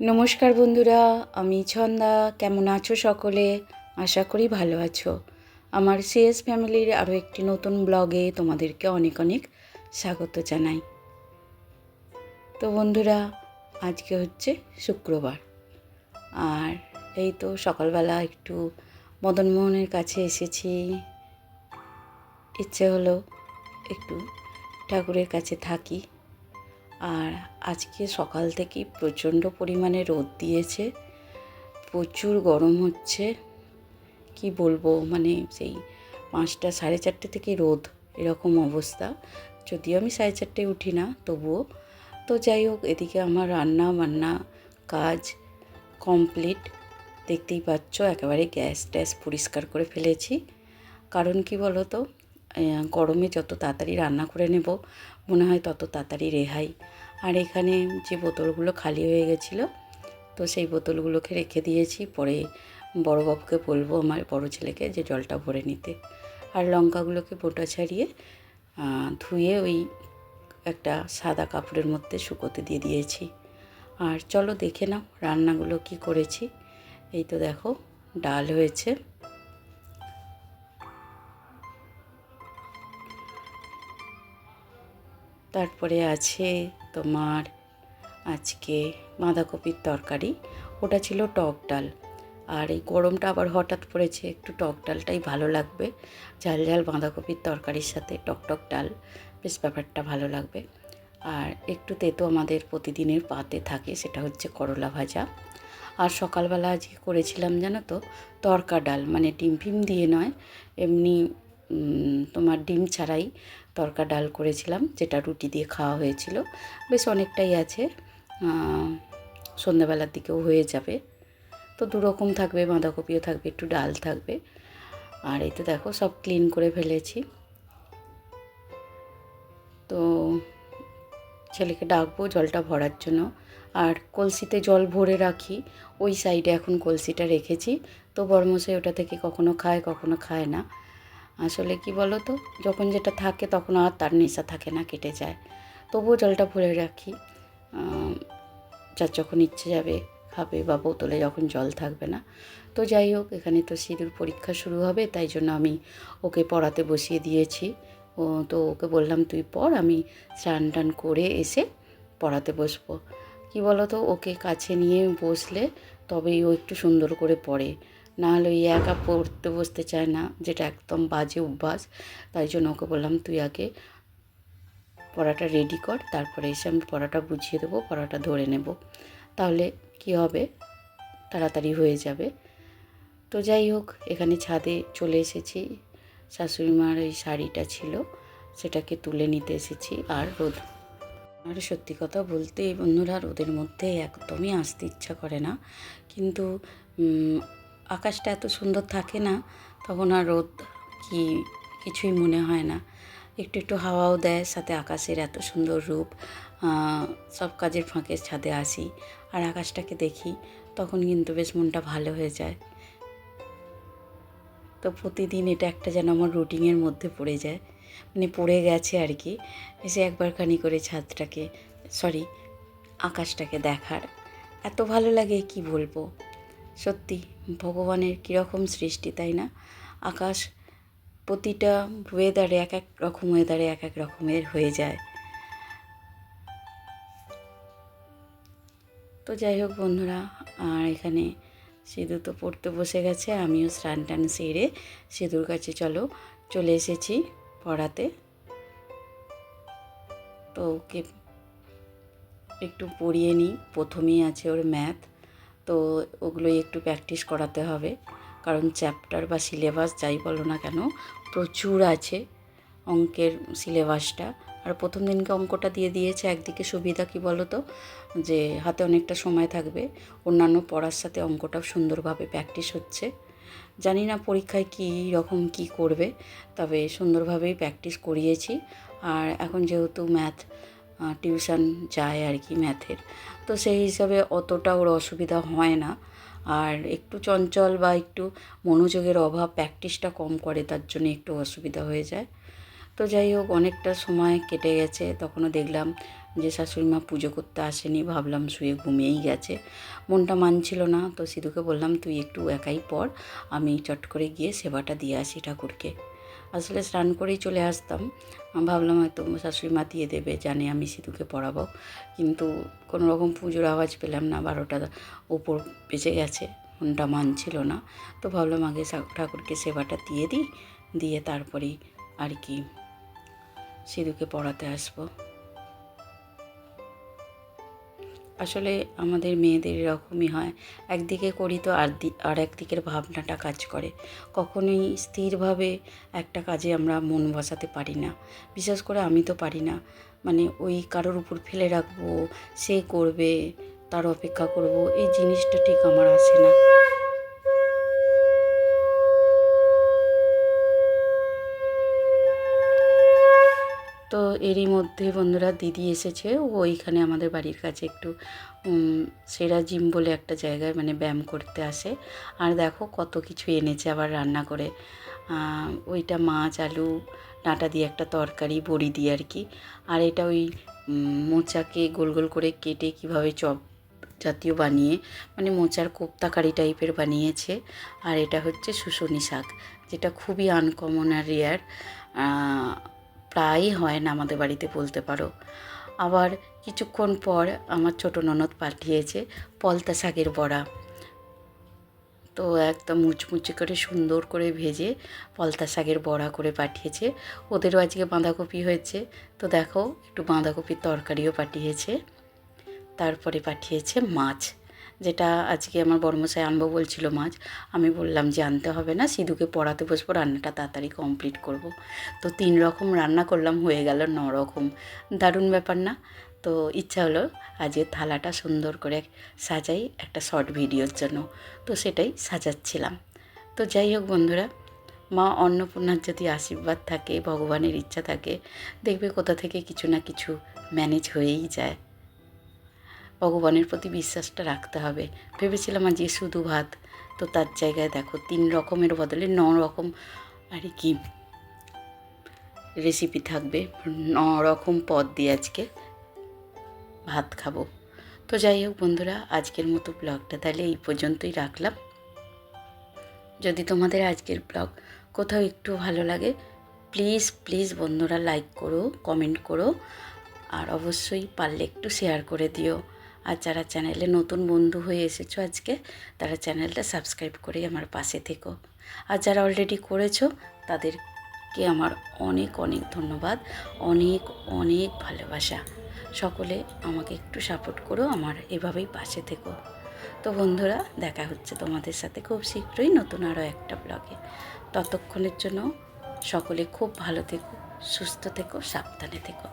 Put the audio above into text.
নমস্কার বন্ধুরা, আমি ছন্দা। কেমন আছো সকলে? আশা করি ভালো আছো। আমার সিএস ফ্যামিলির আরও একটি নতুন ব্লগে তোমাদেরকে অনেক অনেক স্বাগত জানাই। তো বন্ধুরা, আজকে হচ্ছে শুক্রবার। আর এই তো সকালবেলা একটু মদনমোহনের কাছে এসেছি। ইচ্ছে হলো একটু ঠাকুরের কাছে থাকি। আর আজকে সকাল থেকেই প্রচণ্ড পরিমাণে রোদ দিয়েছে। প্রচুর গরম হচ্ছে। কি বলব মানে সেই পাঁচটা, সাড়ে চারটে থেকে রোদ, এরকম অবস্থা। যদিও আমি সাড়ে চারটে উঠি না, তবুও। তো যাই হোক, এদিকে আমার রান্না বান্না কাজ কমপ্লিট। দেখতেই পাচ্ছ, একেবারে গ্যাস ট্যাস পরিষ্কার করে ফেলেছি। কারণ কি বলো তো গরমে যত তাড়াতাড়ি রান্না করে নেব মনে হয় তত তাড়াতাড়ি রেহাই। আর এখানে যে বোতলগুলো খালি হয়ে গেছিল, তো সেই বোতলগুলোকে রেখে দিয়েছি। পরে বড় বাবুকে বলব, আমার বড় ছেলেকে, যে জলটা ভরে নিতে। আর লঙ্কাগুলোকে বোটা ছাড়িয়ে ধুয়ে ওই একটা সাদা কাপড়ের মধ্যে শুকোতে দিয়ে দিয়েছি। আর চলো দেখে নাও রান্নাগুলো কি করেছি। এই তো দেখো, ডাল হয়েছে। তারপরে আছে তোমার আজকে বাঁধাকপির তরকারি। ওটা ছিল টক ডাল। আর এই গরমটা আবার হঠাৎ পড়েছে, একটু টক ডালটাই ভালো লাগবে। ঝাল ঝাল বাঁধাকপির তরকারির সাথে টক টক ডাল, বেশ ব্যাপারটা ভালো লাগবে। আর একটু তেতো আমাদের প্রতিদিনের পাতে থাকে, সেটা হচ্ছে করলা ভাজা। আর সকালবেলা আজকে করেছিলাম জানো তো, তরকা ডাল মানে ডিম ফিম দিয়ে নয়, এমনি তোমার ডিম ছাড়াই তরকা ডাল করেছিলাম, যেটা রুটি দিয়ে খাওয়া হয়েছিল। বেশ অনেকটাই আছে সন্ধ্যাবেলার দিকেও হয়ে যাবে। তো দুরকম থাকবে, বাঁধাকপিও থাকবে, একটু ডাল থাকবে। আর এই তো দেখো, সব ক্লিন করে ফেলেছি। তো ছেলেকে ডাকবো জলটা ভরার জন্য। আর কলসিতে জল ভরে রাখি, ওই সাইডে এখন কলসিটা রেখেছি। তো বর্মশাই ওটা থেকে কখনো খায় কখনো খায় না। আসলে কি বলো তো যখন যেটা থাকে তখন আর তার নেশা থাকে না, কেটে যায়। তবুও জলটা ভরে রাখি। যার যখন ইচ্ছে যাবে খাবে বা বোতলে যখন জল থাকবে না। তো যাই হোক, এখানে তো সিঁদুর পরীক্ষা শুরু হবে, তাই জন্য আমি ওকে পড়াতে বসিয়ে দিয়েছি। ও, তো ওকে বললাম, তুই পড়, আমি স্নান টান করে এসে পড়াতে বসবো। কি বলো তো ওকে কাছে নিয়ে বসলে তবেই ও একটু সুন্দর করে পড়ে। না হলে ওই একা পড়তে বসতে চায় না, যেটা একদম বাজে অভ্যাস। তাই জন্য ওকে বললাম, তুই আগে পড়াটা রেডি কর, তারপরে এসে আমি পড়াটা বুঝিয়ে দেবো, পড়াটা ধরে নেব। তাহলে কি হবে? তাড়াতাড়ি হয়ে যাবে। তো যাই হোক, এখানে ছাদে চলে এসেছি। শাশুড়ি মার ওই শাড়িটা ছিল, সেটাকে তুলে নিতে এসেছি। আর রোদ, আর সত্যি কথা বলতে, বন্ধুরা, রোদের মধ্যে একদমই আসতে ইচ্ছা করে না। কিন্তু আকাশটা এত সুন্দর থাকে না, তখন আর রোদ কি কিছুই মনে হয় না। একটু একটু হাওয়াও দেয়, সাথে আকাশের এত সুন্দর রূপ। সব কাজের ফাঁকে ছাদে আসি আর আকাশটাকে দেখি, তখন কিন্তু বেশ মনটা ভালো হয়ে যায়। তো প্রতিদিন এটা একটা যেন আমার রুটিনের মধ্যে পড়ে যায়। মানে পড়ে গেছে আর কি, এসে একবারখানি করে ছাদটাকে সরি আকাশটাকে দেখার। এত ভালো লাগে, কি বলব? সত্যি, ভগবানের কীরকম সৃষ্টি, তাই না? আকাশ প্রতিটা ওয়েদারে এক এক রকম ওয়েদারে এক এক রকমের হয়ে যায়। তো যাই হোক বন্ধুরা, আর এখানে সিঁদুর তো পড়তে বসে গেছে, আমিও স্নান টান সেরে সিঁদুর কাছে চলো, চলে এসেছি পড়াতে। তো ওকে একটু পড়িয়ে নিই, প্রথমেই আছে ওর ম্যাথ তো ওগুলোই একটু প্র্যাকটিস করাতে হবে। কারণ চ্যাপ্টার বা সিলেবাস যাই বলো না কেন, প্রচুর আছে অঙ্কের সিলেবাসটা আর প্রথম দিনকে অঙ্কটা দিয়ে দিয়েছে, একদিকে সুবিধা কি বলো তো? যে হাতে অনেকটা সময় থাকবে, অন্যান্য পড়ার সাথে অঙ্কটাও সুন্দরভাবে প্র্যাকটিস হচ্ছে। জানি না পরীক্ষায় কী রকম কি করবে, তবে সুন্দরভাবেই প্র্যাকটিস করিয়েছি। আর এখন যেহেতু ম্যাথ টিউশন যায় আর কি ম্যাথের তো সেই হিসাবে অতটা ওর অসুবিধা হয় না। আর একটু চঞ্চল বা একটু মনোযোগের অভাব প্র্যাকটিসটা কম করে, তার জন্য একটু অসুবিধা হয়ে যায়। তো যাই হোক, অনেকটা সময় কেটে গেছে। তখনও দেখলাম যে শাশুড়ি মা পুজো করতে আসেনি, ভাবলাম শুয়ে ঘুমিয়েই গেছে। মনটা মানছিল না, তো সিধুকে বললাম, তুই একটু একাই পর আমি চট করে গিয়ে সেবাটা দিয়ে আসি ঠাকুরকে। আসলে স্নান করেই চলে আসতাম। ভাবলাম হয়তো শাশুড়ি মা দিয়ে দেবে, জানে আমি সিধুকে পড়াবো। কিন্তু কোনো রকম পুজোর আওয়াজ পেলাম না, বারোটা ওপর বেঁচে গেছে, মনটা মানছিল না। তো ভাবলাম আগে ঠাকুরকে সেবাটা দিয়ে দিই, দিয়ে তারপরেই আর কি সিধুকে পড়াতে আসব। আসলে আমাদের মেয়েদের এরকমই হয়। একদিকে করি তো আর আর একদিকের ভাবনাটা কাজ করে। কখনোই স্থিরভাবে একটা কাজে আমরা মন বসাতে পারি না। বিশেষ করে আমি তো পারি না। মানে ওই কারোর উপর ফেলে রাখব, সে করবে, তার অপেক্ষা করব, এই জিনিসটা ঠিক আমার আসে না। তো এরই মধ্যে বন্ধুরা দিদি এসেছে। ও ওইখানে আমাদের বাড়ির কাছে একটু সেরা জিম বলে একটা জায়গায় মানে ব্যায়াম করতে আসে। আর দেখো কত কিছু এনেছে আবার রান্না করে। ওইটা মাছ, আলু, ডাঁটা দিয়ে একটা তরকারি, বড়ি দিয়ে আর কি। আর এটা ওই মোচাকে গোল গোল করে কেটে কীভাবে চপ জাতীয় বানিয়ে মানে মোচার কোপ্তাকারি টাইপের বানিয়েছে। আর এটা হচ্ছে শুশুনি শাক, যেটা খুবই আনকমন আর রেয়ার প্রায়ই হয় না আমাদের বাড়িতে বলতে পারো। আবার কিছুক্ষণ পর আমার ছোটো ননদ পাঠিয়েছে পলতা শাকের বড়া। তো একদম মুচমুচে করে সুন্দর করে ভেজে পলতা শাকের বড়া করে পাঠিয়েছে। ওদেরও আজকে বাঁধাকপি হয়েছে। তো দেখো, একটু বাঁধাকপির তরকারিও পাঠিয়েছে। তারপরে পাঠিয়েছে মাছ। যেটা আজকে আমার বর্মশাই আনব বলছিল মাছ, আমি বললাম যে আনতে হবে না, সিধুকে পড়াতে বসবো, রান্নাটা তাড়াতাড়ি কমপ্লিট করব। তো তিন রকম রান্না করলাম, হয়ে গেল ন রকম। দারুণ ব্যাপার না? তো ইচ্ছা হলো আজকে থালাটা সুন্দর করে সাজাই, একটা শর্ট ভিডিওর জন্য। তো সেটাই সাজাচ্ছিলাম। তো যাই হোক বন্ধুরা, মা অন্নপূর্ণার যদি আশীর্বাদ থাকে, ভগবানের ইচ্ছা থাকে, দেখবে কোথা থেকে কিছু না কিছু ম্যানেজ হয়েই যায়। ভগবানের প্রতি বিশ্বাসটা রাখতে হবে। ভেবেছিলাম আজ শুধু ভাত। তো তার জায়গায় দেখো, তিন রকমের বদলে ন রকম, আর কি? রেসিপি থাকবে, ন রকম পদ দিয়ে আজকে ভাত খাব। তো যাই হোক বন্ধুরা, আজকের মতো ব্লগটা তাহলে এই পর্যন্তই রাখলাম। যদি তোমাদের আজকের ব্লগ কোথাও একটু ভালো লাগে প্লিজ প্লিজ বন্ধুরা লাইক করো কমেন্ট করো, আর অবশ্যই পারলে একটু শেয়ার করে দিও। আর যারা চ্যানেলে নতুন বন্ধু হয়ে এসেছ আজকে, তারা চ্যানেলটা সাবস্ক্রাইব করে আমার পাশে থেকো। আর যারা অলরেডি করেছ, তাদেরকে আমার অনেক অনেক ধন্যবাদ। অনেক অনেক ভালোবাসা। সকলে আমাকে একটু সাপোর্ট করো, আমার এভাবেই পাশে থেকো। তো বন্ধুরা, দেখা হচ্ছে তোমাদের সাথে খুব শীঘ্রই নতুন আরও একটা ব্লগে ততক্ষণের জন্য সকলে খুব ভালো থেকো, সুস্থ থেকো, সাবধানে থেকো।